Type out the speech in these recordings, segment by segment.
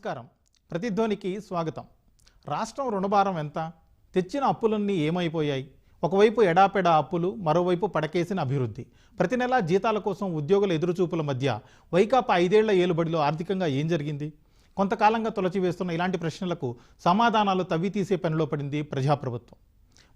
నమస్కారం. ప్రతిధ్వనికి స్వాగతం. రాష్ట్రం రుణభారం ఎంత? తెచ్చిన అప్పులన్నీ ఏమైపోయాయి? ఒకవైపు ఎడాపెడా అప్పులు మరోవైపు పడకేసిన అభివృద్ధి. ప్రతి నెలా జీతాల కోసం ఉద్యోగుల ఎదురుచూపుల మధ్య వైకాపా ఐదేళ్ళ ఏలుబడిలో ఆర్థికంగా ఏం జరిగింది? కొంతకాలంగా తొలచివేస్తున్న ఇలాంటి ప్రశ్నలకు సమాధానాలు తవ్వితీసే పనిలో పడింది ప్రజాప్రభుత్వం.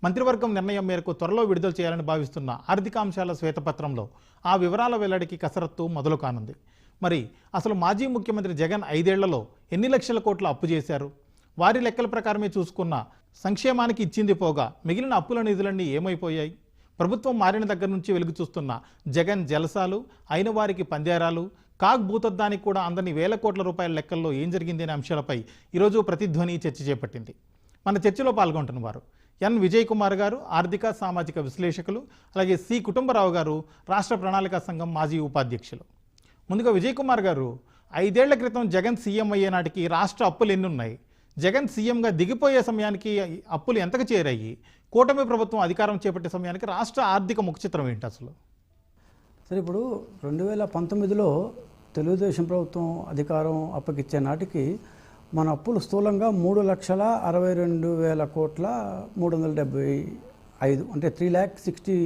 మంత్రివర్గం నిర్ణయం మేరకు త్వరలో విడుదల చేయాలని భావిస్తున్న ఆర్థికాంశాల శ్వేతపత్రంలో ఆ వివరాల వెల్లడికి కసరత్తు మొదలు కానుంది మరి అసలు మాజీ ముఖ్యమంత్రి జగన్ ఐదేళ్ళలో ఎన్ని లక్షల కోట్ల అప్పు చేశారు? వారి లెక్కల ప్రకారమే చూసుకున్న సంక్షేమానికి ఇచ్చింది పోగా మిగిలిన అప్పుల నిధులన్నీ ఏమైపోయాయి? ప్రభుత్వం మారిన దగ్గర నుంచి వెలుగు చూస్తున్న జగన్ జలసాలు అయిన వారికి పందేరాలు కాగ్ భూతద్దానికి కూడా అందని వేల కోట్ల రూపాయల లెక్కల్లో ఏం జరిగింది అనే అంశాలపై ఈరోజు ప్రతిధ్వని చర్చ చేపట్టింది. మన చర్చలో పాల్గొంటున్న వారు ఎన్. విజయ్ కుమార్ గారు ఆర్థిక సామాజిక విశ్లేషకులు అలాగే సి. కుటుంబరావు గారు రాష్ట్ర ప్రణాళికా సంఘం మాజీ ఉపాధ్యక్షులు. ముందుగా విజయ్ కుమార్ గారు ఐదేళ్ళ క్రితం జగన్ సీఎం అయ్యే నాటికి రాష్ట్ర అప్పులు ఎన్ని ఉన్నాయి జగన్ సీఎంగా దిగిపోయే సమయానికి అప్పులు ఎంతకు చేరాయి? కూటమి ప్రభుత్వం అధికారం చేపట్టే సమయానికి రాష్ట్ర ఆర్థిక ముఖచిత్రం ఏంటి అసలు? సరే ఇప్పుడు రెండు వేల పంతొమ్మిదిలో తెలుగుదేశం ప్రభుత్వం అధికారం అప్పగిచ్చే నాటికి మన అప్పులు స్థూలంగా మూడు లక్షల అరవై రెండు వేల కోట్ల మూడు వందల డెబ్బై ఐదు అంటే three lakh sixty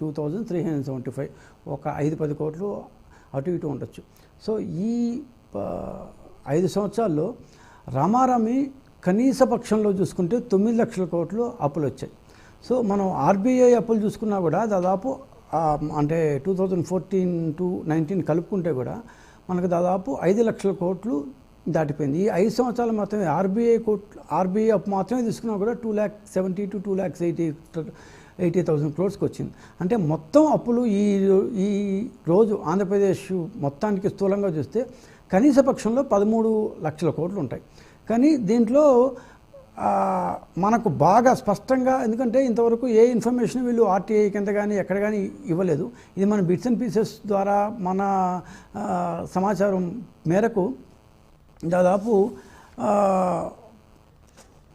two thousand three hundred seventy five ఒక ఐదు పది కోట్లు అటు ఇటు ఉండొచ్చు. సో ఈ ఐదు సంవత్సరాల్లో రామారామి కనీస పక్షంలో చూసుకుంటే తొమ్మిది లక్షల కోట్లు అప్పులు వచ్చాయి. సో మనం ఆర్బీఐ అప్పులు చూసుకున్నా కూడా దాదాపు అంటే two thousand fourteen to nineteen కలుపుకుంటే కూడా మనకు దాదాపు ఐదు లక్షల కోట్లు దాటిపోయింది. ఈ ఐదు సంవత్సరాలు మాత్రమే ఆర్బీఐ కోట్లు ఆర్బీఐ అప్పు మాత్రమే తీసుకున్నా కూడా two lakh seventy to two lakhs eighty eighty thousand క్రోర్స్కి వచ్చింది అంటే మొత్తం అప్పులు ఈ ఈ రోజు ఆంధ్రప్రదేశ్ మొత్తానికి స్థూలంగా చూస్తే కనీస పక్షంలో పదమూడు లక్షల కోట్లు ఉంటాయి. కానీ దీంట్లో మనకు బాగా స్పష్టంగా ఎందుకంటే ఇంతవరకు ఏ ఇన్ఫర్మేషన్ వీళ్ళు ఆర్టీఐ కింద కానీ ఎక్కడ కానీ ఇవ్వలేదు. ఇది మన బిట్స్ అండ్ పీసెస్ ద్వారా మన సమాచారం మేరకు దాదాపు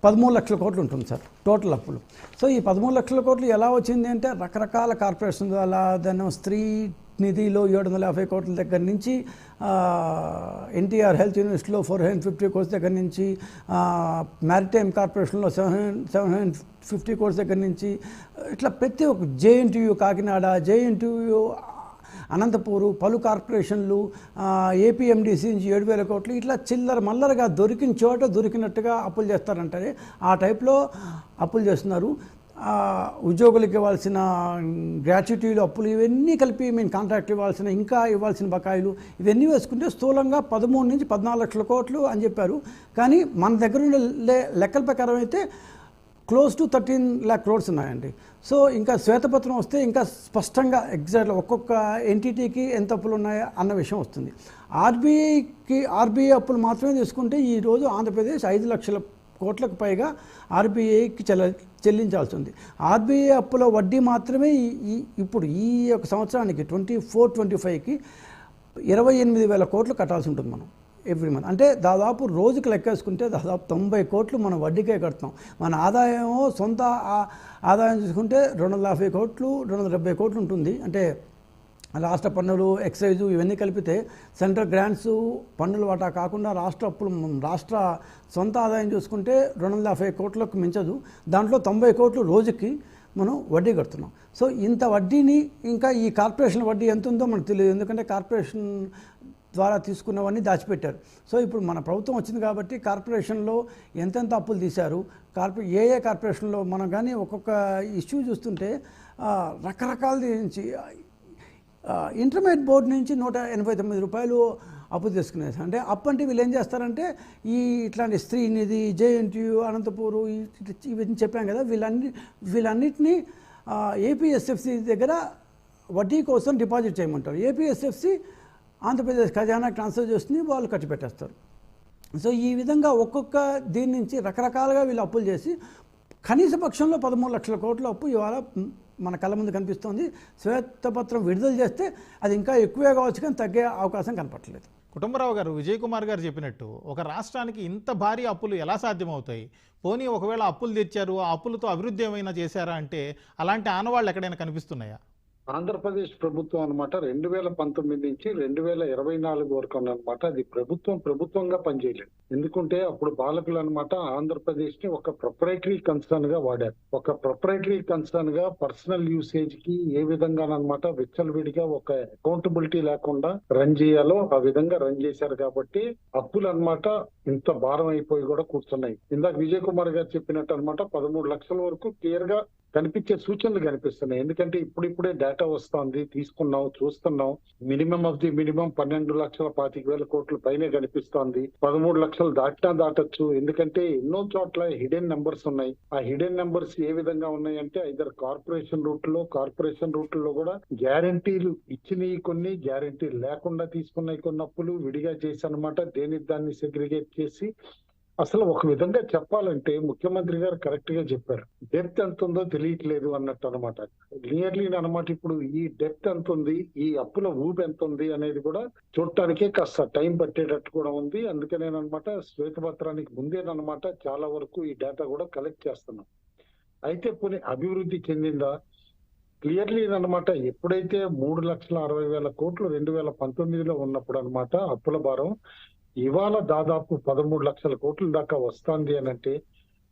పదమూడు లక్షల కోట్లు ఉంటుంది సార్ టోటల్ అప్పులు. సో ఈ పదమూడు లక్షల కోట్లు ఎలా వచ్చింది అంటే రకరకాల కార్పొరేషన్ ద్వారా దాని స్త్రీ నిధిలో ఏడు వందల యాభై కోట్ల దగ్గర నుంచి ఎన్టీఆర్ హెల్త్ యూనివర్సిటీలో ఫోర్ హండ్రెడ్ ఫిఫ్టీ కోర్స్ దగ్గర నుంచి మ్యారిటైమ్ కార్పొరేషన్లో seven hundred seven hundred fifty crores దగ్గర నుంచి ఇట్లా ప్రతి ఒక్క జేఎన్టీయూ కాకినాడ జేఎన్టీయూ అనంతపూరు పలు కార్పొరేషన్లు ఏపీఎండిసి నుంచి ఏడు వేల కోట్లు ఇట్లా చిల్లర మల్లరగా దొరికిన చోట దొరికినట్టుగా అప్పులు చేస్తారంటారే ఆ టైప్లో అప్పులు చేస్తున్నారు. ఉద్యోగులకు ఇవ్వాల్సిన గ్రాట్యుటీలు అప్పులు ఇవన్నీ కలిపి మేము కాంట్రాక్ట్ ఇవ్వాల్సిన ఇంకా ఇవ్వాల్సిన బకాయిలు ఇవన్నీ వేసుకుంటే స్థూలంగా పదమూడు నుంచి పద్నాలుగు లక్షల కోట్లు అని చెప్పారు. కానీ మన దగ్గర ఉండే లెక్కల ప్రకారం అయితే close to thirteen lakh crores ఉన్నాయండి. సో ఇంకా శ్వేతపత్రం వస్తే ఇంకా స్పష్టంగా ఎగ్జాక్ట్గా ఒక్కొక్క ఎంటిటీకి ఎంత అప్పులు ఉన్నాయో అన్న విషయం వస్తుంది. ఆర్బీఐకి ఆర్బీఐ అప్పులు మాత్రమే తీసుకుంటే ఈరోజు ఆంధ్రప్రదేశ్ ఐదు లక్షల కోట్లకు పైగా ఆర్బీఐకి చెల్ల చెల్లించాల్సి ఉంది. ఆర్బీఐ అప్పుల వడ్డీ మాత్రమే ఈ ఇప్పుడు ఈ యొక్క సంవత్సరానికి ట్వంటీ ఫోర్ ట్వంటీ ఫైవ్కి ఇరవై ఎనిమిది వేల కోట్లు కట్టాల్సి ఉంటుంది మనం. Every month. అంటే దాదాపు రోజుకి లెక్కేసుకుంటే దాదాపు తొంభై కోట్లు మనం వడ్డీకే కడతాం. మన ఆదాయము సొంత ఆదాయం చూసుకుంటే రెండు వందల యాభై కోట్లు రెండు వందల డెబ్బై కోట్లు ఉంటుంది. అంటే రాష్ట్ర పన్నులు ఎక్సైజు ఇవన్నీ కలిపితే సెంట్రల్ గ్రాంట్స్ పన్నులు వాటా కాకుండా రాష్ట్ర అప్పులు రాష్ట్ర సొంత ఆదాయం చూసుకుంటే రెండు వందల యాభై కోట్లకు మించదు. దాంట్లో తొంభై కోట్లు రోజుకి మనం వడ్డీ కడుతున్నాం. సో ఇంత వడ్డీని ఇంకా ఈ కార్పొరేషన్ వడ్డీ ఎంత ఉందో మనకు తెలియదు. ఎందుకంటే కార్పొరేషన్ ద్వారా తీసుకున్నవన్నీ దాచిపెట్టారు. సో ఇప్పుడు మన ప్రభుత్వం వచ్చింది కాబట్టి కార్పొరేషన్లో ఎంతెంత అప్పులు తీశారు? కార్పొరే ఏ ఏ కార్పొరేషన్లో మనం కానీ ఒక్కొక్క ఇష్యూ చూస్తుంటే రకరకాల నుంచి ఇంటర్మీడియట్ బోర్డు నుంచి నూట ఎనభై తొమ్మిది రూపాయలు అప్పు తీసుకునేది. అంటే అప్పు అంటే వీళ్ళు ఏం చేస్తారంటే ఈ ఇట్లాంటి స్త్రీ నిధి జేఎన్టీయు అనంతపూరు ఇవన్నీ చెప్పాం కదా వీళ్ళన్ని వీళ్ళన్నిటినీ ఏపీఎస్ఎఫ్సి దగ్గర వడ్డీ కోసం డిపాజిట్ చేయమంటారు. ఏపీఎస్ఎఫ్సి ఆంధ్రప్రదేశ్ ఖజానా ట్రాన్స్ఫర్ చేస్తుంది వాళ్ళు ఖర్చు పెట్టేస్తారు. సో ఈ విధంగా ఒక్కొక్క దీని నుంచి రకరకాలుగా వీళ్ళు అప్పులు చేసి కనీస పక్షంలో పదమూడు లక్షల కోట్ల అప్పు ఇవాళ మన కళ్ళ ముందు కనిపిస్తోంది. శ్వేతపత్రం విడుదల చేస్తే అది ఇంకా ఎక్కువే కావచ్చు కానీ తగ్గే అవకాశం కనపట్లేదు కుటుంబరావు గారు విజయ్ కుమార్ గారు చెప్పినట్టు ఒక రాష్ట్రానికి ఇంత భారీ అప్పులు ఎలా సాధ్యమవుతాయి? పోనీ ఒకవేళ అప్పులు తెచ్చారు ఆ అప్పులతో అభివృద్ధి ఏమైనా చేశారా అంటే అలాంటి ఆనవాళ్ళు ఎక్కడైనా కనిపిస్తున్నాయా? ఆంధ్రప్రదేశ్ ప్రభుత్వం అన్నమాట రెండు వేల పంతొమ్మిది నుంచి రెండు వేల ఇరవై నాలుగు వరకు అనమాట అది ప్రభుత్వం ప్రభుత్వంగా పనిచేయలేదు. ఎందుకంటే అప్పుడు బాలకులు అనమాట ఆంధ్రప్రదేశ్ని ఒక ప్రొపరేటరీ కన్సర్న్గా వాడారు. ఒక ప్రొపరేటరీ కన్సర్న్గా పర్సనల్ యూసేజ్కి ఏ విధంగా అనమాట విచ్చలవిడిగా ఒక అకౌంటబిలిటీ లేకుండా రన్ చేయాలో ఆ విధంగా రన్ చేశారు కాబట్టి అప్పులు అనమాట ఇంత భారం అయిపోయి కూడా కూర్చున్నాయి. ఇందాక విజయ్ కుమార్ గారు చెప్పినట్టు అనమాట పదమూడు లక్షల వరకు క్లియర్గా కనిపించే సూచనలు కనిపిస్తున్నాయి. ఎందుకంటే ఇప్పుడిప్పుడే డేటా వస్తుంది తీసుకున్నాం చూస్తున్నాం మినిమం ఆఫ్ ది మినిమం పన్నెండు లక్షల పాతిక వేల కోట్ల పైనే కనిపిస్తోంది. పదమూడు లక్షలు దాటినా దాటచ్చు. ఎందుకంటే ఎన్నో చోట్ల హిడెన్ నెంబర్స్ ఉన్నాయి. ఆ హిడెన్ నెంబర్స్ ఏ విధంగా ఉన్నాయంటే ఇద్దరు కార్పొరేషన్ రూట్లో కార్పొరేషన్ రూట్లో కూడా గ్యారంటీలు ఇచ్చినవి కొన్ని గ్యారంటీ లేకుండా తీసుకున్నాయి కొన్ని అప్పులు విడిగా చేసి అనమాట దేని దాన్ని సెగ్రిగేట్ చేసి అసలు ఒక విధంగా చెప్పాలంటే ముఖ్యమంత్రి గారు కరెక్ట్గా చెప్పారు. డెప్త్ ఎంత ఉందో తెలియట్లేదు అన్నట్టు అనమాట క్లియర్లీ అనమాట ఇప్పుడు ఈ డెప్త్ ఎంత ఉంది ఈ అప్పుల ఊపు ఎంత ఉంది అనేది కూడా చూడటానికే కాస్త టైం పట్టేటట్టు కూడా ఉంది. అందుకనేనమాట శ్వేతపత్రానికి ముందేనమాట చాలా వరకు ఈ డేటా కూడా కలెక్ట్ చేస్తున్నాం. అయితే కొన్ని అభివృద్ధి చెందిందా? క్లియర్లీ అనమాట ఎప్పుడైతే మూడు లక్షల అరవై వేల కోట్లు రెండు వేల పంతొమ్మిదిలో ఉన్నప్పుడు అనమాట అప్పుల భారం ఇవాళ దాదాపు పదమూడు లక్షల కోట్ల దాకా వస్తుంది అని అంటే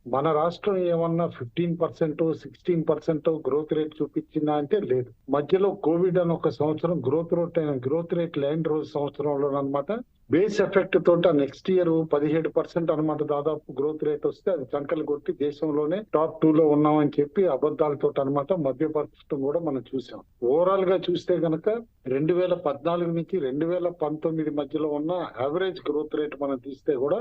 మన రాష్ట్రం ఏమన్నా fifteen percent sixteen percent growth rate చూపించిందా అంటే లేదు. మధ్యలో కోవిడ్ అని ఒక సంవత్సరం గ్రోత్ రేట్ గ్రోత్ రేట్ లేని రోజు సంవత్సరంలో అనమాట బేస్ ఎఫెక్ట్ తోట నెక్స్ట్ ఇయర్ పదిహేడు పర్సెంట్ అనమాట దాదాపు గ్రోత్ రేట్ వస్తే అది చంకలు కొట్టి దేశంలోనే టాప్ టూ లో ఉన్నామని చెప్పి అబద్ధాలతో అనమాట మధ్యపరచడం కూడా మనం చూసాం. ఓవరాల్గా చూస్తే గనక రెండు వేల పద్నాలుగు నుంచి రెండు వేల పంతొమ్మిది మధ్యలో ఉన్న యావరేజ్ గ్రోత్ రేట్ మనం తీస్తే కూడా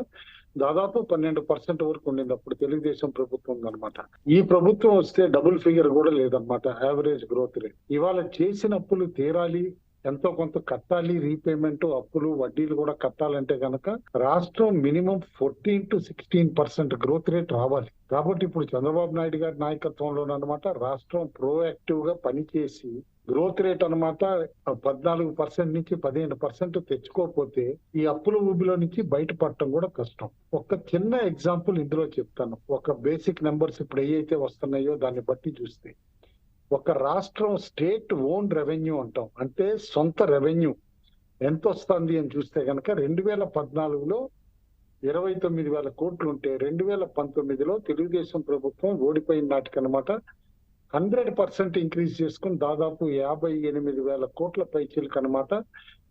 దాదాపు పన్నెండు పర్సెంట్ వరకు ఉండింది. అప్పుడు తెలుగుదేశం ప్రభుత్వం అనమాట. ఈ ప్రభుత్వం వస్తే డబుల్ ఫిగర్ కూడా లేదనమాట యావరేజ్ గ్రోత్ రేట్ ఇవాళ చేసిన అప్పులు తీరాలి ఎంతో కొంత కట్టాలి రీపేమెంట్ అప్పులు వడ్డీలు కూడా కట్టాలంటే కనుక రాష్ట్రం minimum fourteen to sixteen percent growth rate రావాలి. కాబట్టి ఇప్పుడు చంద్రబాబు నాయుడు గారి నాయకత్వంలో అనమాట రాష్ట్రం ప్రోయాక్టివ్గా పనిచేసి గ్రోత్ రేట్ అనమాట పద్నాలుగు పర్సెంట్ నుంచి పదిహేను పర్సెంట్ తెచ్చుకోకపోతే ఈ అప్పుల ఊబిలో నుంచి బయటపడటం కూడా కష్టం. ఒక చిన్న ఎగ్జాంపుల్ ఇందులో చెప్తాను. ఒక బేసిక్ నెంబర్స్ ఇప్పుడు ఏవైతే వస్తున్నాయో దాన్ని బట్టి చూస్తే. ఒక రాష్ట్రం స్టేట్ ఓన్ రెవెన్యూ అంటాం. అంటే సొంత రెవెన్యూ. ఎంత వస్తుంది అని చూస్తే కనుక రెండు వేల పద్నాలుగులో ఇరవై తొమ్మిది వేల కోట్లు ఉంటే రెండు వేల పంతొమ్మిదిలో తెలుగుదేశం ప్రభుత్వం ఓడిపోయిన నాటికనమాట హండ్రెడ్ పర్సెంట్ ఇంక్రీజ్ చేసుకుని దాదాపు యాభై ఎనిమిది వేల కోట్ల పైచీలకు అనమాట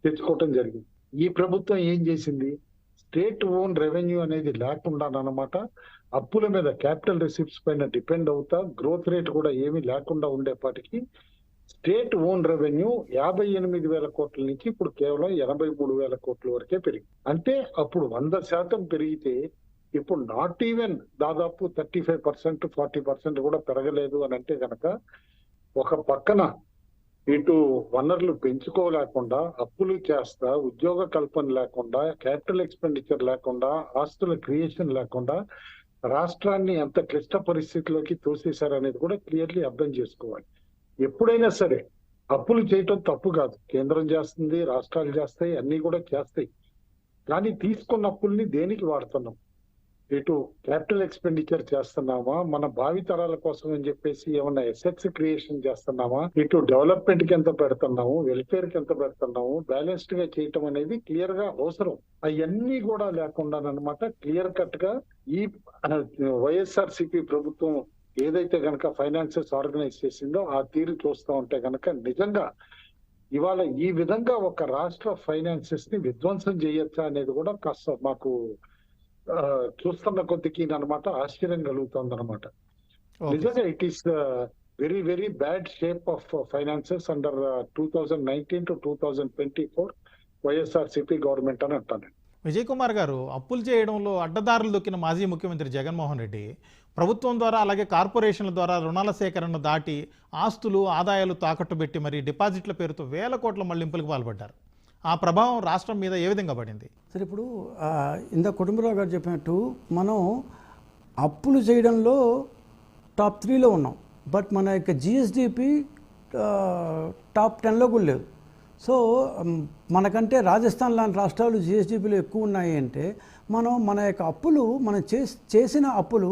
తెచ్చుకోవటం జరిగింది. ఈ ప్రభుత్వం ఏం చేసింది? స్టేట్ ఓన్ రెవెన్యూ అనేది లేకుండా అనమాట అప్పుల మీద క్యాపిటల్ రిసిప్ట్స్ పైన డిపెండ్ అవుతా గ్రోత్ రేట్ కూడా ఏమీ లేకుండా ఉండేపాటికి స్టేట్ ఓన్ రెవెన్యూ యాభై ఎనిమిది వేల కోట్ల నుంచి ఇప్పుడు కేవలం ఎనభై మూడు వేల కోట్ల వరకే పెరిగింది. అంటే అప్పుడు వంద శాతం పెరిగితే ఇప్పుడు నాట్ ఈవెన్ దాదాపు thirty five percent forty percent కూడా పెరగలేదు అని అంటే కనుక ఒక పక్కన ఇటు వనరులు పెంచుకోలేకుండా అప్పులు చేస్తా ఉద్యోగ కల్పన లేకుండా క్యాపిటల్ ఎక్స్పెండిచర్ లేకుండా ఆస్తుల క్రియేషన్ లేకుండా రాష్ట్రాన్ని ఎంత క్లిష్ట పరిస్థితిలోకి తోసేశారనేది కూడా క్లియర్లీ అర్థం చేసుకోవాలి. ఎప్పుడైనా సరే అప్పులు చేయటం తప్పు కాదు. కేంద్రం చేస్తుంది రాష్ట్రాలు చేస్తాయి అన్ని కూడా చేస్తాయి. కానీ తీసుకున్న అప్పుల్ని దేనికి వాడుతున్నాం? ఇటు క్యాపిటల్ ఎక్స్పెండిచర్ చేస్తున్నామా? మన భావితరాల కోసం అని చెప్పేసి ఏమన్నా ఎసెట్స్ క్రియేషన్ చేస్తున్నామా? ఇటు డెవలప్మెంట్కి ఎంత పెడుతున్నాము? వెల్ఫేర్కి ఎంత పెడుతున్నాము? బ్యాలెన్స్డ్గా చేయటం అనేది క్లియర్గా అవసరం. అవన్నీ కూడా లేకుండా అనమాట క్లియర్ కట్గా ఈ వైఎస్ఆర్ సిపి ప్రభుత్వం ఏదైతే గనక ఫైనాన్సెస్ ఆర్గనైజ్ చేసిందో ఆ తీరు చూస్తూ ఉంటే కనుక నిజంగా ఇవాళ ఈ విధంగా ఒక రాష్ట్ర ఫైనాన్సెస్ని విధ్వంసం చేయొచ్చా అనేది కూడా కాస్త మాకు చూస్తున్న కొద్దికి అనమాట ఆశ్చర్యం కలుగుతుంది అనమాట నిజంగా it is very very bad shape of finances under two thousand nineteen to two thousand twenty four YSR CP government అని అంటాను విజయ్ కుమార్ గారు అప్పులు చేయడంలో అడ్డదారులు దొక్కిన మాజీ ముఖ్యమంత్రి జగన్మోహన్ రెడ్డి ప్రభుత్వం ద్వారా అలాగే కార్పొరేషన్ల ద్వారా రుణాల సేకరణ దాటి ఆస్తులు ఆదాయాలు తాకట్టు పెట్టి మరి డిపాజిట్ల పేరుతో వేల కోట్ల మళ్ళింపులకు పాల్పడ్డారు. ఆ ప్రభావం రాష్ట్రం మీద ఏ విధంగా పడింది? సరే ఇప్పుడు ఇంత కుటుంబరావు గారు చెప్పినట్టు మనం అప్పులు చేయడంలో టాప్ త్రీలో ఉన్నాం. బట్ మన యొక్క జిఎస్డిపి టాప్ టెన్లో కూడా లేదు. సో మనకంటే రాజస్థాన్ లాంటి రాష్ట్రాలు జిఎస్డిపిలో ఎక్కువ ఉన్నాయి అంటే మనం మన యొక్క అప్పులు మనం చేసిన అప్పులు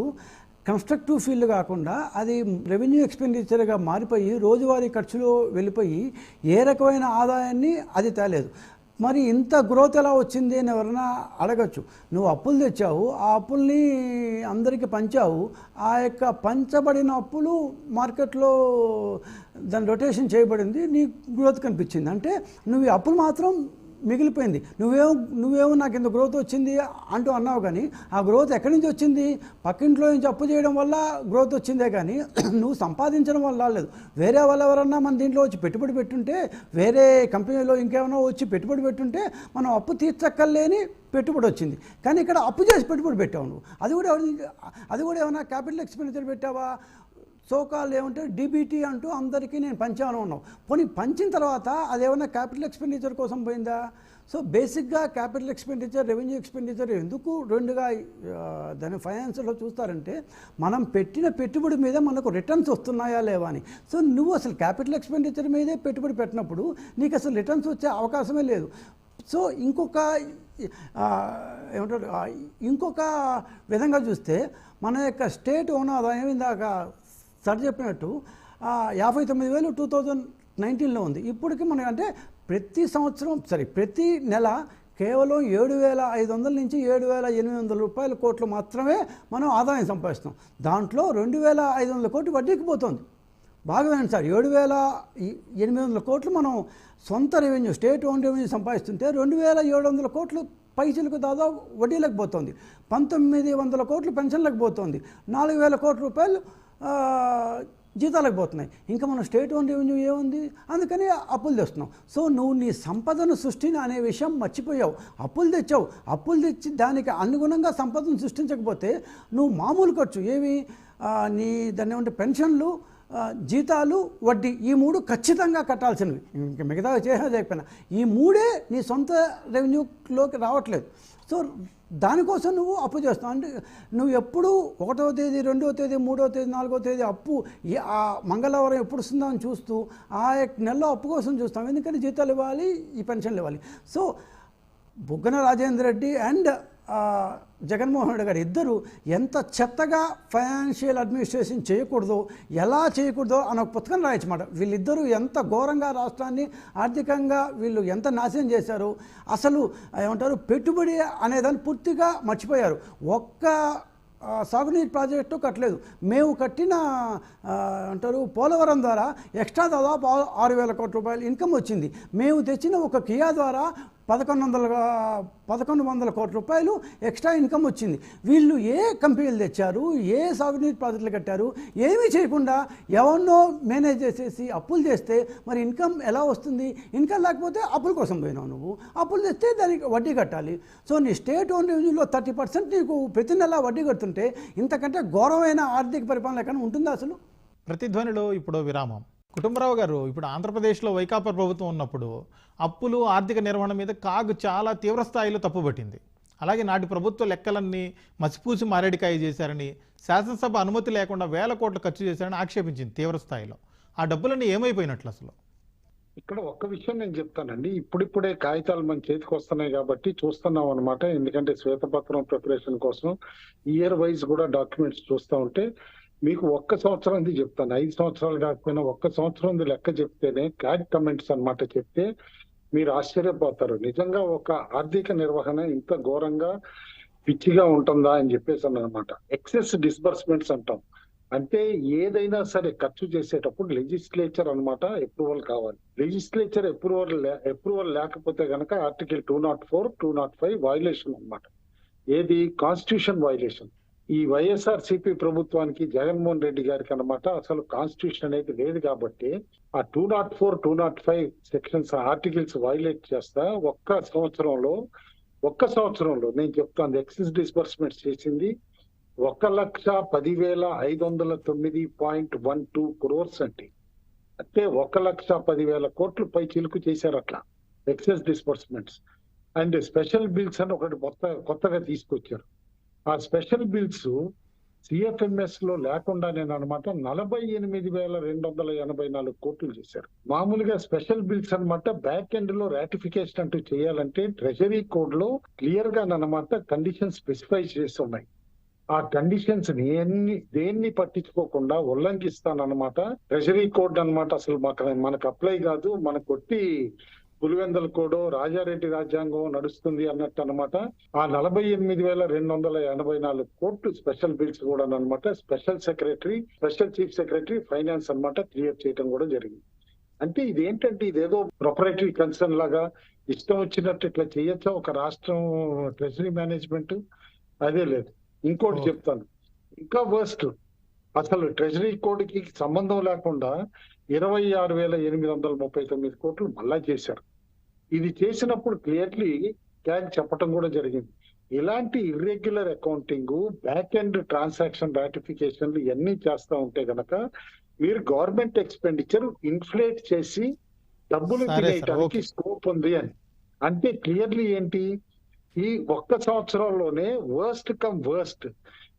కన్స్ట్రక్టివ్ ఫీల్డ్ కాకుండా అది రెవెన్యూ ఎక్స్పెండిచర్గా మారిపోయి రోజువారీ ఖర్చులు వెళ్ళిపోయి ఏ రకమైన ఆదాయాన్ని అది తేలేదు. మరి ఇంత గ్రోత్ ఎలా వచ్చింది అని ఎవరైనా అడగచ్చు. నువ్వు అప్పులు తెచ్చావు ఆ అప్పుల్ని అందరికీ పంచావు ఆ యొక్క పంచబడిన అప్పులు మార్కెట్లో దాని రొటేషన్ చేయబడింది నీ గ్రోత్ కనిపించింది. అంటే నువ్వు ఈ అప్పులు మాత్రం మిగిలిపోయింది. నువ్వేమో నువ్వేమో నాకు ఇంత గ్రోత్ వచ్చింది అంటూ అన్నావు కానీ ఆ గ్రోత్ ఎక్కడి నుంచి వచ్చింది? పక్కింట్లో నుంచి అప్పు చేయడం వల్ల గ్రోత్ వచ్చిందే కానీ నువ్వు సంపాదించడం వల్ల లేదు. వేరే వాళ్ళు ఎవరన్నా మన దీంట్లో వచ్చి పెట్టుబడి పెట్టుంటే వేరే కంపెనీలో ఇంకేమైనా వచ్చి పెట్టుబడి పెట్టుంటే మనం అప్పు తీర్చక్కర్లేని పెట్టుబడి వచ్చింది. కానీ ఇక్కడ అప్పు చేసి పెట్టుబడి పెట్టావు నువ్వు. అది కూడా ఎవరి- అది కూడా ఏమైనా క్యాపిటల్ ఎక్స్పెండిచర్ పెట్టావా? సోకాల్ ఏమంటే డీబీటీ అంటూ అందరికీ నేను పంచాను ఉన్నావు పోనీ పంచిన తర్వాత అదేమన్నా క్యాపిటల్ ఎక్స్పెండిచర్ కోసం పోయిందా? సో బేసిక్గా క్యాపిటల్ ఎక్స్పెండిచర్ రెవెన్యూ ఎక్స్పెండిచర్ ఎందుకు రెండుగా దాని ఫైనాన్స్లో చూస్తారంటే మనం పెట్టిన పెట్టుబడి మీద మనకు రిటర్న్స్ వస్తున్నాయా లేవా అని. సో నువ్వు అసలు క్యాపిటల్ ఎక్స్పెండిచర్ మీదే పెట్టుబడి పెట్టినప్పుడు నీకు అసలు రిటర్న్స్ వచ్చే అవకాశమే లేదు. సో ఇంకొక ఏమంటారు ఇంకొక విధంగా చూస్తే మన యొక్క స్టేట్ ఓన్ ఆదాయం ఇందాక సార్ చెప్పినట్టు యాభై తొమ్మిది వేలు టూ థౌజండ్ నైన్టీన్లో ఉంది. ఇప్పటికి మనం అంటే ప్రతి సంవత్సరం సరే ప్రతి నెల కేవలం ఏడు వేల ఐదు వందల నుంచి ఏడు వేల ఎనిమిది వందల రూపాయల కోట్లు మాత్రమే మనం ఆదాయం సంపాదిస్తాం దాంట్లో రెండు వేల ఐదు వందల కోట్లు వడ్డీకి పోతుంది. బాగా వినండి సార్? ఏడు వేల ఎనిమిది వందల కోట్లు మనం సొంత రెవెన్యూ స్టేట్ ఓన్ రెవెన్యూ సంపాదిస్తుంటే రెండు వేల ఏడు వందల కోట్లు పైసలకు దాదాపు వడ్డీలకు పోతుంది. పంతొమ్మిది వందల కోట్లు పెన్షన్లకు పోతుంది. నాలుగు వేల కోట్ల రూపాయలు జీతాలకు పోతున్నాయి. ఇంకా మన స్టేట్ ఓన్ రెవెన్యూ ఏముంది? అందుకని అప్పులు తెస్తున్నాం. సో నువ్వు నీ సంపదను సృష్టిని అనే విషయం మర్చిపోయావు. అప్పులు తెచ్చావు. అప్పులు తెచ్చి దానికి అనుగుణంగా సంపదను సృష్టించకపోతే నువ్వు మామూలు ఖర్చు ఏవి? నీ దాన్ని ఏమంటే పెన్షన్లు జీతాలు వడ్డీ ఈ మూడు ఖచ్చితంగా కట్టాల్సినవి. ఇంకా మిగతా చేయకపోయినా. ఈ మూడే నీ సొంత రెవెన్యూలోకి రావట్లేదు. సో దానికోసం నువ్వు అప్పు చేస్తావు. అంటే నువ్వు ఎప్పుడు ఒకటో తేదీ రెండో తేదీ మూడో తేదీ నాలుగో తేదీ అప్పు ఆ మంగళవారం ఎప్పుడు వస్తుందో అని చూస్తూ ఆ యొక్క నెలలో అప్పు కోసం చూస్తాం. ఎందుకంటే జీతాలు ఇవ్వాలి ఈ పెన్షన్లు ఇవ్వాలి. సో బుగ్గన రాజేంద్ర రెడ్డి అండ్ జగన్మోహన్ రెడ్డి గారు ఇద్దరు ఎంత చెత్తగా ఫైనాన్షియల్ అడ్మినిస్ట్రేషన్ చేయకూడదో ఎలా చేయకూడదో అని ఒక పుస్తకం రాయొచ్చమాట వీళ్ళిద్దరూ ఎంత ఘోరంగా రాష్ట్రాన్ని ఆర్థికంగా వీళ్ళు ఎంత నాశనం చేశారు అసలు ఏమంటారు పెట్టుబడి అనేదాన్ని పూర్తిగా మర్చిపోయారు. ఒక్క సాగునీటి సాగునీరు ప్రాజెక్టు కట్టలేదు. మేము కట్టిన అంటారు పోలవరం ద్వారా ఎక్స్ట్రా దాదాపు ఆరు వేల కోట్ల రూపాయలు ఇన్కమ్ వచ్చింది. మేము తెచ్చిన ఒక కియా ద్వారా పదకొండు వందల పదకొండు వందల కోట్ల రూపాయలు ఎక్స్ట్రా ఇన్కమ్ వచ్చింది. వీళ్ళు ఏ కంపెనీలు తెచ్చారు ఏ సాగునీటి ప్రాజెక్టులు కట్టారు ఏమీ చేయకుండా ఎవరినో మేనేజ్ చేసేసి అప్పులు చేస్తే మరి ఇన్కమ్ ఎలా వస్తుంది? ఇన్కమ్ లేకపోతే అప్పుల కోసం పోయినావు నువ్వు. అప్పులు తెస్తే దానికి వడ్డీ కట్టాలి. సో నీ స్టేట్ ఓన్ రెవెన్యూలో థర్టీ పర్సెంట్ నీకు ప్రతి నెల వడ్డీ కడుతుంటే ఇంతకంటే ఘోరమైన ఆర్థిక పరిపాలన ఎక్కడ ఉంటుందా అసలు? ప్రతిధ్వనిలో ఇప్పుడు విరామం. కుటుంబరావు గారు ఇప్పుడు ఆంధ్రప్రదేశ్లో వైకాపా ప్రభుత్వం ఉన్నప్పుడు అప్పులు ఆర్థిక నిర్వహణ మీద కాగ్ చాలా తీవ్ర స్థాయిలో తప్పుపట్టింది. అలాగే నాటి ప్రభుత్వ లెక్కలన్నీ మసిపూసి మారేడికాయ చేశారని శాసనసభ అనుమతి లేకుండా వేల కోట్లు ఖర్చు చేశారని ఆక్షేపించింది తీవ్ర స్థాయిలో. ఆ డబ్బులన్నీ ఏమైపోయినట్లు అసలు? ఇక్కడ ఒక్క విషయం నేను చెప్తానండి. ఇప్పుడిప్పుడే కాగితాలు మన చేతికి వస్తున్నాయి కాబట్టి చూస్తున్నాం అనమాట ఎందుకంటే శ్వేతపత్రం ప్రిపరేషన్ కోసం ఇయర్ వైజ్ కూడా డాక్యుమెంట్స్ చూస్తూ ఉంటే మీకు ఒక్క సంవత్సరంది చెప్తాను. ఐదు సంవత్సరాలు కాకపోయినా ఒక్క సంవత్సరం లెక్క చెప్తేనే క్యాడ్ కమెంట్స్ అన్నమాట చెప్తే మీరు ఆశ్చర్యపోతారు. నిజంగా ఒక ఆర్థిక నిర్వహణ ఇంత ఘోరంగా పిచ్చిగా ఉంటుందా అని చెప్పేసి అన్నమాట. ఎక్సెస్ డిస్బర్స్మెంట్స్ అంటాం. అంటే ఏదైనా సరే ఖర్చు చేసేటప్పుడు లెజిస్లేచర్ అన్నమాట అప్రూవల్ కావాలి. లెజిస్లేచర్ అప్రూవల్ అప్రూవల్ లేకపోతే గనక article two not four two not five violation అన్నమాట. ఏది? కాన్స్టిట్యూషన్ వైలేషన్ ఈ వైఎస్ఆర్ సిపి ప్రభుత్వానికి జగన్మోహన్ రెడ్డి గారికి అన్నమాట అసలు కాన్స్టిట్యూషన్ అనేది లేదు కాబట్టి ఆ two not four two not five sections articles violate చేస్తా ఒక్క సంవత్సరంలో ఒక్క సంవత్సరంలో నేను చెప్తాను ఎక్సెస్ డిస్బర్స్మెంట్స్ చేసింది ఒక లక్ష పదివేల ఐదు వందల తొమ్మిది పాయింట్ వన్ టూ క్రోర్స్ అండి. అంటే ఒక లక్ష పదివేల కోట్లు పై చిలుకు చేశారు అట్లా excess disbursements and special bills అని ఒకటి కొత్త కొత్తగా తీసుకొచ్చారు. ఆ స్పెషల్ బిల్స్ సిఎఫ్ఎంఎస్లో లేకుండా నేను అనమాట నలభై ఎనిమిది వేల రెండు వందల ఎనభై నాలుగు కోట్లు చేశారు. మామూలుగా స్పెషల్ బిల్స్ అన్నమాట బ్యాక్ ఎండ్లో రాటిఫికేషన్ అంటూ చేయాలంటే ట్రెజరీ కోడ్లో క్లియర్గా అన్నమాట కండిషన్ స్పెసిఫై చేసి ఉన్నాయి ఆ కండిషన్స్ ఎన్ని దేన్ని పట్టించుకోకుండా ఉల్లంఘిస్తానమాట ట్రెజరీ కోడ్ అన్నమాట అసలు మాకు మనకు అప్లై కాదు. మనకు కొట్టి పులివెందల కోడో రాజారెడ్డి రాజ్యాంగం నడుస్తుంది అన్నట్టు అన్నమాట ఆ నలభై ఎనిమిది వేల రెండు వందల ఎనభై నాలుగు కోట్లు స్పెషల్ బిల్స్ కూడా అన్నమాట. Special secretary special chief secretary finance అన్నమాట క్లియర్ చేయడం కూడా జరిగింది. అంటే ఇది ఏంటంటే ఇదేదో ప్రొపరేటరీ కన్సర్న్ లాగా ఇష్టం వచ్చినట్టు ఇట్లా చేయొచ్చా? ఒక రాష్ట్రం ట్రెజరీ మేనేజ్మెంట్? అదే లేదు. ఇంకోటి. చెప్తాను. ఇంకా వర్స్ట్. అసలు ట్రెజరీ కోడ్కి సంబంధం లేకుండా ఇరవై ఆరు వేల ఎనిమిది వందల ముప్పై తొమ్మిది కోట్లు మళ్ళా చేశారు. ఇది చేసినప్పుడు క్లియర్లీ క్యాన్ చెప్పడం కూడా జరిగింది. ఇలాంటి irregular accounting back end transaction రాటిఫికేషన్లు ఇవన్నీ చేస్తా ఉంటే గనక మీరు గవర్నమెంట్ ఎక్స్పెండిచర్ ఇన్ఫ్లేట్ చేసి డబ్బులు ఓకే. స్కోప్ ఉంది అని. అంటే క్లియర్లీ ఏంటి? ఈ ఒక్క సంవత్సరంలోనే వర్స్ట్ కమ్ వర్స్ట్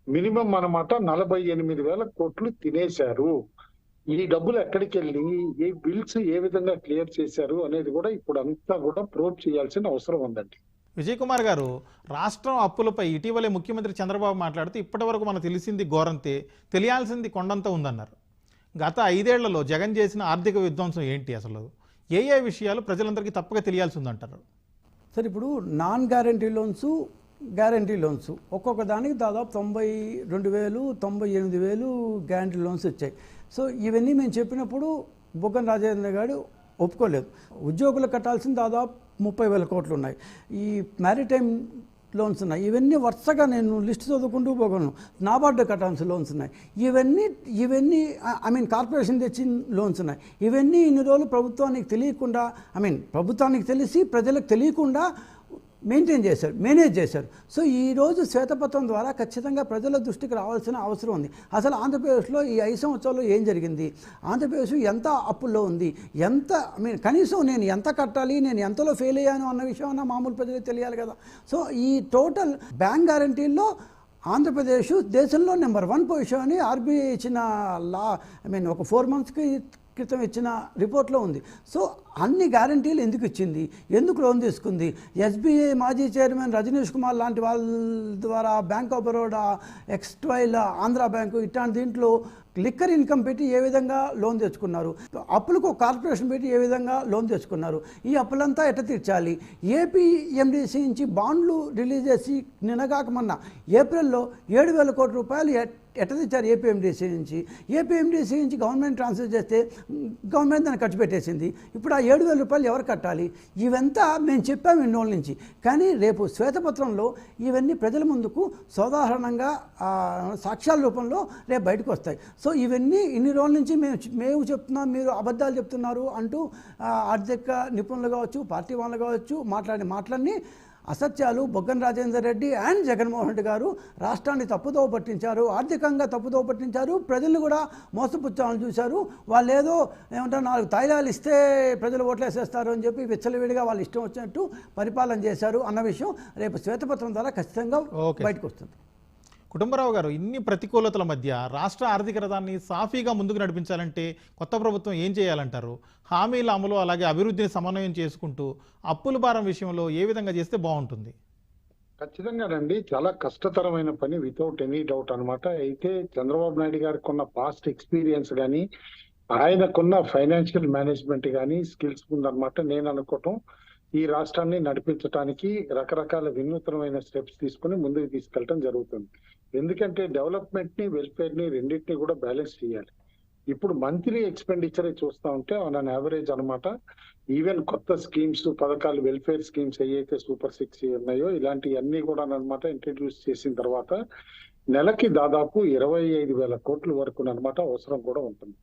మినిమం అన్నమాట నలభై ఎనిమిది వేల కోట్లు తినేశారు. ఈ డబ్బులు ఎక్కడికి వెళ్ళి ఏ బిల్స్ ఏ విధంగా క్లియర్ చేశారు అనేది కూడా ఇప్పుడు అంతా కూడా ప్రోబ్ చేయాల్సిన అవసరం ఉందండి. విజయ్ కుమార్ గారు రాష్ట్రం అప్పులపై ఇటీవలే ముఖ్యమంత్రి చంద్రబాబు మాట్లాడుతూ ఇప్పటివరకు మనకు తెలిసింది గోరంతే తెలియాల్సింది కొండంత ఉందన్నారు. గత ఐదేళ్ళలో జగన్ చేసిన ఆర్థిక విధ్వంసం ఏంటి అసలు? ఏ ఏ విషయాలు ప్రజలందరికీ తప్పక తెలియాల్సి ఉందంటారు సరే ఇప్పుడు non guarantee loans guarantee loans ఒక్కొక్క దానికి దాదాపు తొంభై రెండు వేలు తొంభై ఎనిమిది వేలు గ్యారంటీ లోన్స్ వచ్చాయి. సో ఇవన్నీ మేము చెప్పినప్పుడు బుగ్గన రాజేంద్ర గారు ఒప్పుకోలేదు. ఉద్యోగులు కట్టాల్సిన దాదాపు ముప్పై వేల కోట్లు ఉన్నాయి. ఈ మ్యారిటైమ్ లోన్స్ ఉన్నాయి. ఇవన్నీ వరుసగా నేను లిస్ట్ చదువుకుంటూ పోగలను. నాబార్డు కట్టాల్సిన లోన్స్ ఉన్నాయి. ఇవన్నీ ఇవన్నీ ఐ మీన్ కార్పొరేషన్ తెచ్చిన లోన్స్ ఉన్నాయి. ఇవన్నీ ఇన్ని రోజులు ప్రభుత్వానికి తెలియకుండా ఐ మీన్ ప్రభుత్వానికి తెలిసి ప్రజలకు తెలియకుండా మెయింటైన్ చేశారు మేనేజ్ చేశారు. సో ఈరోజు శ్వేతపత్రం ద్వారా ఖచ్చితంగా ప్రజల దృష్టికి రావాల్సిన అవసరం ఉంది. అసలు ఆంధ్రప్రదేశ్లో ఈ ఐదు సంవత్సరాల్లో ఏం జరిగింది? ఆంధ్రప్రదేశ్ ఎంత అప్పుల్లో ఉంది? ఎంత ఐ మీన్ కనీసం నేను ఎంత కట్టాలి? నేను ఎంతలో ఫెయిల్ అయ్యాను అన్న విషయం అన్న మామూలు ప్రజలకు తెలియాలి కదా. సో ఈ టోటల్ బ్యాంక్ గ్యారంటీల్లో ఆంధ్రప్రదేశ్ దేశంలో నెంబర్ వన్ పొజిషన్ అని ఆర్బీఐ ఇచ్చిన లా ఐ మీన్ ఒక ఫోర్ మంత్స్కి క్రితం ఇచ్చిన రిపోర్ట్లో ఉంది. సో అన్ని గ్యారంటీలు ఎందుకు ఇచ్చింది? ఎందుకు లోన్ తీసుకుంది? ఎస్బీఐ మాజీ చైర్మన్ రజనీష్ కుమార్ లాంటి వాళ్ళ ద్వారా బ్యాంక్ ఆఫ్ బరోడా ఎక్స్ట్వైల్ ఆంధ్ర బ్యాంకు ఇట్లాంటి దీంట్లో లిక్కర్ ఇన్కమ్ పెట్టి ఏ విధంగా లోన్ తెచ్చుకున్నారు? అప్పులకు కార్పొరేషన్ పెట్టి ఏ విధంగా లోన్ తెచ్చుకున్నారు? ఈ అప్పులంతా ఎట్ట తీర్చాలి? ఏపీఎండిసి నుంచి బాండ్లు రిలీజ్ చేసి నినగాకమన్నా ఏప్రిల్లో ఏడు వేల కోట్ల రూపాయలు ఎట్ట తెచ్చారు ఏపీఎండిసి నుంచి? ఏపీఎండిసి నుంచి గవర్నమెంట్ ట్రాన్స్ఫర్ చేస్తే గవర్నమెంట్ దాన్ని ఖర్చు పెట్టేసింది. ఇప్పుడు ఆ ఏడు వేల రూపాయలు ఎవరు కట్టాలి? ఇవంతా మేము చెప్పాము ఇన్ని రోజుల నుంచి. కానీ రేపు శ్వేతపత్రంలో ఇవన్నీ ప్రజల ముందుకు సాధారణంగా సాక్ష్యాల రూపంలో రేపు బయటకు వస్తాయి. సో ఇవన్నీ ఇన్ని రోజుల నుంచి మేము మేము చెప్తున్నాం మీరు అబద్ధాలు చెప్తున్నారు అంటూ ఆర్థిక నిపుణులు కావచ్చు పార్టీ వాళ్ళు కావచ్చు మాట్లాడే మాటలన్నీ అసత్యాలు బొగ్గన రాజేందర్ రెడ్డి అండ్ జగన్మోహన్ రెడ్డి గారు రాష్ట్రాన్ని తప్పుదోవ పట్టించారు ఆర్థికంగా తప్పుదోవ పట్టించారు ప్రజల్ని కూడా మోసపుచ్చాలని చూశారు వాళ్ళు ఏదో ఏమంటారు నాలుగు తైలాలు ఇస్తే ప్రజలు ఓట్లేసేస్తారు అని చెప్పి విచ్చలవిడిగా వాళ్ళు ఇష్టం వచ్చినట్టు పరిపాలన చేశారు అన్న విషయం రేపు శ్వేతపత్రం ద్వారా ఖచ్చితంగా. బయటకు వస్తుంది కుటుంబరావు గారు ఇన్ని ప్రతికూలతల మధ్య రాష్ట్ర ఆర్థిక రథాన్ని సాఫీగా ముందుకు నడిపించాలంటే కొత్త ప్రభుత్వం ఏం చేయాలంటారు? హామీల అమలు అలాగే అభివృద్ధిని సమన్వయం చేసుకుంటూ అప్పుల భారం విషయంలో ఏ విధంగా చేస్తే బాగుంటుంది? ఖచ్చితంగానండి చాలా కష్టతరమైన పని వితౌట్ ఎనీ డౌట్ అనమాట అయితే చంద్రబాబు నాయుడు గారికి ఉన్న పాస్ట్ ఎక్స్పీరియన్స్ కానీ ఆయనకున్న ఫైనాన్షియల్ మేనేజ్మెంట్ కానీ స్కిల్స్ ఉందన్నమాట నేను అనుకోవటం. ఈ రాష్ట్రాన్ని నడిపించడానికి రకరకాల వినూత్నమైన స్టెప్స్ తీసుకుని ముందుకు తీసుకెళ్ళటం జరుగుతుంది. ఎందుకంటే డెవలప్మెంట్ని వెల్ఫేర్ని రెండింటిని కూడా బ్యాలెన్స్ చేయాలి. ఇప్పుడు మంత్లీ ఎక్స్పెండిచర్ చూస్తా ఉంటే ఆన్ యావరేజ్ అనమాట ఈవెన్ కొత్త స్కీమ్స్ పథకాలు వెల్ఫేర్ స్కీమ్స్ ఏవైతే సూపర్ సిక్స్ ఉన్నాయో ఇలాంటివన్నీ కూడా అనమాట ఇంట్రడ్యూస్ చేసిన తర్వాత నెలకి దాదాపు ఇరవై ఐదు వేల కోట్ల వరకు అనమాట అవసరం కూడా ఉంటుంది.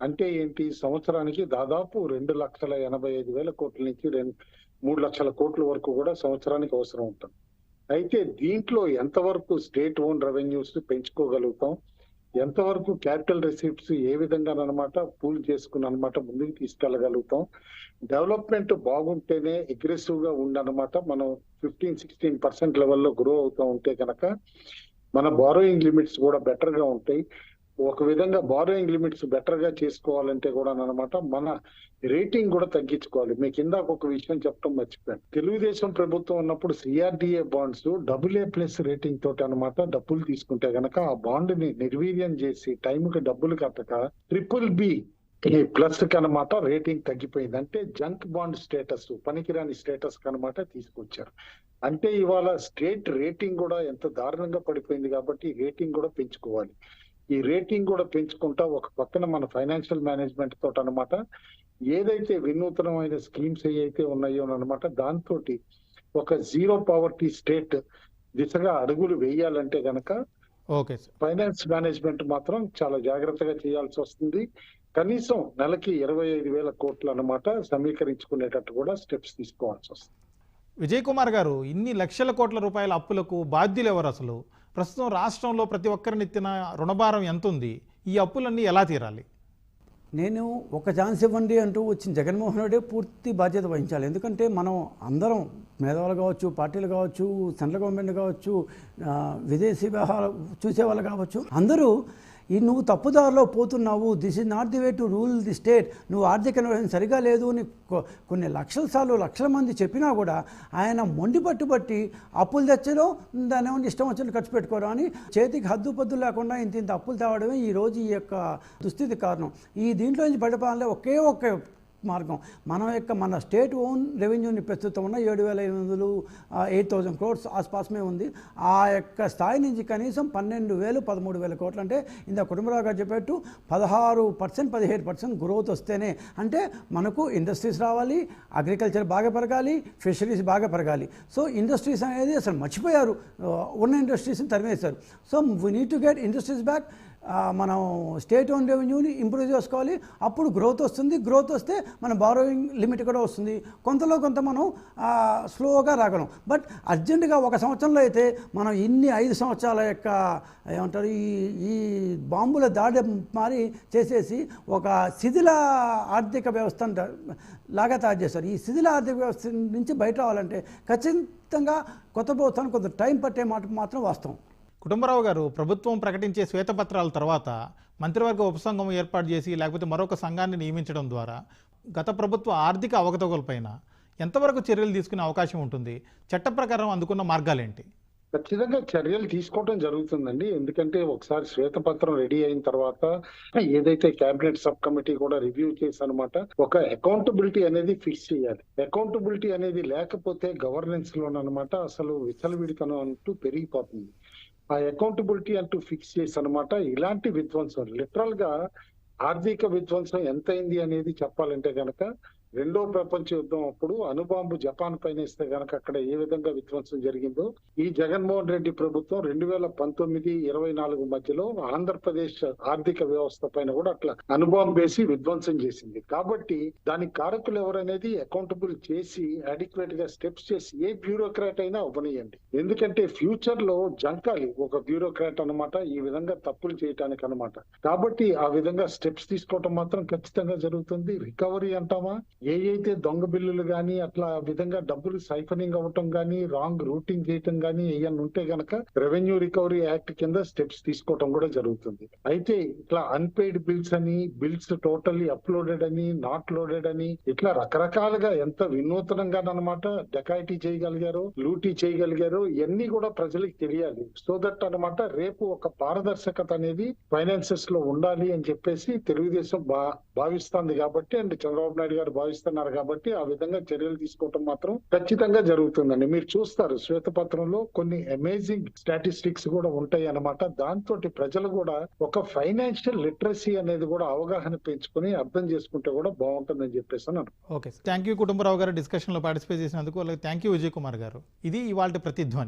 అంటే ఏంటి? సంవత్సరానికి దాదాపు రెండు లక్షల ఎనభై ఐదు వేల కోట్ల నుంచి రెండు మూడు లక్షల కోట్ల వరకు కూడా సంవత్సరానికి అవసరం ఉంటుంది. అయితే దీంట్లో ఎంతవరకు స్టేట్ ఓన్ రెవెన్యూస్ పెంచుకోగలుగుతాం? ఎంతవరకు క్యాపిటల్ రిసీప్ట్స్ ఏ విధంగా అనమాట పూల్ చేసుకుని అనమాట ముందుకు తీసుకెళ్ళగలుగుతాం? డెవలప్మెంట్ బాగుంటేనే అగ్రెసివ్గా ఉండనమాట మనం ఫిఫ్టీన్ సిక్స్టీన్ పర్సెంట్ లెవెల్లో గ్రో అవుతా ఉంటే కనుక మన బారోయింగ్ లిమిట్స్ కూడా బెటర్గా ఉంటాయి. ఒక విధంగా బారోయింగ్ లిమిట్స్ బెటర్గా చేసుకోవాలంటే కూడా అనమాట మన రేటింగ్ కూడా తగ్గించుకోవాలి. మీకు ఇందాక ఒక విషయం చెప్పడం మర్చిపోయాను. తెలుగుదేశం ప్రభుత్వం ఉన్నప్పుడు CRDA bonds double A plus rating తోటి అనమాట డబ్బులు తీసుకుంటే గనక ఆ బాండ్ని నిర్వీర్యం చేసి టైంకి డబ్బులు కట్టక ట్రిపుల్ బి ప్లస్ కనమాట రేటింగ్ తగ్గిపోయింది. అంటే జంక్ బాండ్ స్టేటస్ పనికిరాని స్టేటస్ కనమాట తీసుకొచ్చారు. అంటే ఇవాళ స్టేట్ రేటింగ్ కూడా ఎంత దారుణంగా పడిపోయింది కాబట్టి రేటింగ్ కూడా పెంచుకోవాలి. ఈ రేటింగ్ కూడా పెంచుకుంటా ఒక పక్కన మన ఫైనాన్షియల్ మేనేజ్మెంట్ తోటి అనమాట ఏదైతే వినూతనమైన స్కీమ్స్ ఏవైతే ఉన్నాయో అనమాట దాంతో ఒక జీరో పావర్టీ స్టేట్ దిశగా అడుగులు వేయాలంటే గనక ఓకే సార్. ఫైనాన్స్ మేనేజ్మెంట్ మాత్రం చాలా జాగ్రత్తగా చేయాల్సి వస్తుంది. కనీసం నెలకి ఇరవై ఐదు వేల కోట్లు అన్నమాట సమీకరించుకునేటట్టు కూడా స్టెప్స్ తీసుకోవాల్సి వస్తుంది. విజయ్ కుమార్ గారు ఇన్ని లక్షల కోట్ల రూపాయల అప్పులకు బాధ్యులు ఎవరు అసలు? ప్రస్తుతం రాష్ట్రంలో ప్రతి ఒక్కరిని ఎత్తిన రుణభారం ఎంత ఉంది ఈ అప్పులన్నీ ఎలా తీరాలి? నేను ఒక ఛాన్స్ ఇవ్వండి అంటూ వచ్చిన జగన్మోహన్ రెడ్డి పూర్తి బాధ్యత వహించాలి. ఎందుకంటే మనం అందరం మేధావులు కావచ్చు పార్టీలు కావచ్చు సెంట్రల్ గవర్నమెంట్ కావచ్చు విదేశీ వ్యవహారాలు చూసేవాళ్ళు కావచ్చు. అందరూ నువ్వు తప్పుదారిలో పోతున్నావు this is not the way to rule the state నువ్వు ఆర్థిక నిర్వహణ సరిగా లేదు అని కొన్ని లక్షల సార్లు లక్షల మంది చెప్పినా కూడా ఆయన మొండి పట్టుబట్టి అప్పులు తెచ్చడం దాని ఏమన్నా ఇష్టం వచ్చినట్టు ఖర్చు పెట్టుకోవడం అని చేతికి హద్దు పద్దు లేకుండా ఇంత ఇంత అప్పులు తేవడమే ఈ రోజు ఈ యొక్క దుస్థితి కారణం. ఈ దీంట్లో నుంచి బయటపడాలంటే ఒకే ఒక్క మార్గం. మన యొక్క మన స్టేట్ ఓన్ రెవెన్యూని ప్రస్తుతం ఉన్న ఏడు వేల ఎనిమిది వందలు ఎయిట్ థౌజండ్ క్రోడ్స్ ఆస్పాస్మే ఉంది. ఆ యొక్క స్థాయి నుంచి కనీసం పన్నెండు వేలు పదమూడు వేల కోట్లు అంటే ఇంత కుటుంబరావు గారు చెప్పేట్టు పదహారు పర్సెంట్ పదిహేడు పర్సెంట్ గ్రోత్ వస్తేనే అంటే మనకు ఇండస్ట్రీస్ రావాలి అగ్రికల్చర్ బాగా పెరగాలి ఫిషరీస్ బాగా పెరగాలి. సో ఇండస్ట్రీస్ అనేది అసలు మర్చిపోయారు. ఉన్న ఇండస్ట్రీస్ని తరిమేశారు. So we need to get industries back మనం స్టేట్ ఓన్ రెవెన్యూని ఇంప్రూవ్ చేసుకోవాలి. అప్పుడు గ్రోత్ వస్తుంది. గ్రోత్ వస్తే మన బారోయింగ్ లిమిట్ కూడా వస్తుంది. కొంతలో కొంత మనం స్లోగా రాగలం. బట్ అర్జెంటుగా ఒక సంవత్సరంలో అయితే మనం ఇన్ని ఐదు సంవత్సరాల యొక్క ఏమంటారు ఈ ఈ బాంబుల దాడి మారి చేసేసి ఒక శిథిల ఆర్థిక వ్యవస్థను లాగా తయారు చేస్తారు. ఈ శిథిల ఆర్థిక వ్యవస్థ నుంచి బయట రావాలంటే ఖచ్చితంగా కొత్త ప్రభుత్వానికి కొంత టైం పట్టే మాట మాత్రం వాస్తవం. కుటుంబరావు గారు ప్రభుత్వం ప్రకటించే శ్వేతపత్రాల తర్వాత మంత్రివర్గ ఉపసంఘం ఏర్పాటు చేసి లేకపోతే మరొక సంఘాన్ని నియమించడం ద్వారా గత ప్రభుత్వ ఆర్థిక అవకతవకలపైన ఎంతవరకు చర్యలు తీసుకునే అవకాశం ఉంటుంది? చట్ట ప్రకారం అందుకున్న మార్గాలేంటి? ఖచ్చితంగా చర్యలు తీసుకోవడం జరుగుతుందండి. ఎందుకంటే ఒకసారి శ్వేతపత్రం రెడీ అయిన తర్వాత ఏదైతే కేబినెట్ సబ్ కమిటీ కూడా రివ్యూ చేసి అనమాట ఒక అకౌంటబిలిటీ అనేది ఫిక్స్ చేయాలి. అకౌంటబిలిటీ అనేది లేకపోతే గవర్నెన్స్ లోనమాట అసలు విచ్చలవిడితనం అంటూ పెరిగిపోతుంది. ఆ అకౌంటబిలిటీ అంటూ ఫిక్స్ చేసి అనమాట ఇలాంటి విధ్వంసం లిటరల్గా ఆర్థిక విధ్వంసం ఎంత అయింది అనేది చెప్పాలంటే గనక రెండో ప్రపంచ యుద్ధం అప్పుడు అణుబాంబు జపాన్ పైన ఇస్తే గనక అక్కడ ఏ విధంగా విధ్వంసం జరిగిందో ఈ జగన్మోహన్ రెడ్డి ప్రభుత్వం రెండు వేల పంతొమ్మిది ఇరవై నాలుగు మధ్యలో ఆంధ్రప్రదేశ్ ఆర్థిక వ్యవస్థ పైన కూడా అట్లా అణుబాంబు వేసి విధ్వంసం చేసింది. కాబట్టి దాని కారకులు ఎవరనేది అకౌంటబుల్ చేసి అడిక్వేట్గా స్టెప్స్ చేసి ఏ బ్యూరోక్రాట్ అయినా అవ్వనియండి ఎందుకంటే ఫ్యూచర్లో జంకాలి ఒక బ్యూరోక్రాట్ అన్నమాట ఈ విధంగా తప్పులు చేయటానికి అన్నమాట. కాబట్టి ఆ విధంగా స్టెప్స్ తీసుకోవటం మాత్రం ఖచ్చితంగా జరుగుతుంది. రికవరీ అంటామా? ఏ అయితే దొంగ బిల్లులు గానీ అట్లా ఆ విధంగా డబ్బులు సైఫనింగ్ అవ్వటం గానీ రాంగ్ రూటింగ్ చేయటం గానీ ఏమన్నా ఉంటే గనక రెవెన్యూ రికవరీ యాక్ట్ కింద స్టెప్స్ తీసుకోవటం కూడా జరుగుతుంది. అయితే ఇట్లా అన్పెయిడ్ బిల్స్ అని బిల్స్ టోటల్లీ అప్లోడెడ్ అని నాట్ లోడెడ్ అని ఇట్లా రకరకాలుగా ఎంత వినూతనంగా అనమాట డెకాయిటీ చేయగలిగారో లూటీ చేయగలిగారో ఇవన్నీ కూడా ప్రజలకు తెలియాలి. సో దట్ అన్నమాట రేపు ఒక పారదర్శకత అనేది ఫైనాన్సెస్లో ఉండాలి అని చెప్పేసి తెలుగుదేశం భా భావిస్తుంది కాబట్టి అండ్ చంద్రబాబు నాయుడు గారు భావిస్తున్నారు కాబట్టి ఆ విధంగా చర్యలు తీసుకోవటం మాత్రం ఖచ్చితంగా జరుగుతుందండి. మీరు చూస్తారు శ్వేతపత్రంలో కొన్ని అమేజింగ్ స్టాటిస్టిక్స్ కూడా ఉంటాయి అన్నమాట. దాంతో ప్రజలు కూడా ఒక ఫైనాన్షియల్ లిటరసీ అనేది కూడా అవగాహన పెంచుకొని అర్థం చేసుకుంటే కూడా బాగుంటుందని చెప్పేసి ఓకే థ్యాంక్ యూ కుటుంబరావు గారు డిస్కషన్లో పార్టిసిపేట్ చేసినందుకు అలాగే థ్యాంక్ యూ విజయ్ కుమార్ గారు. ఇది ఇవాళ ప్రతిధ్వని.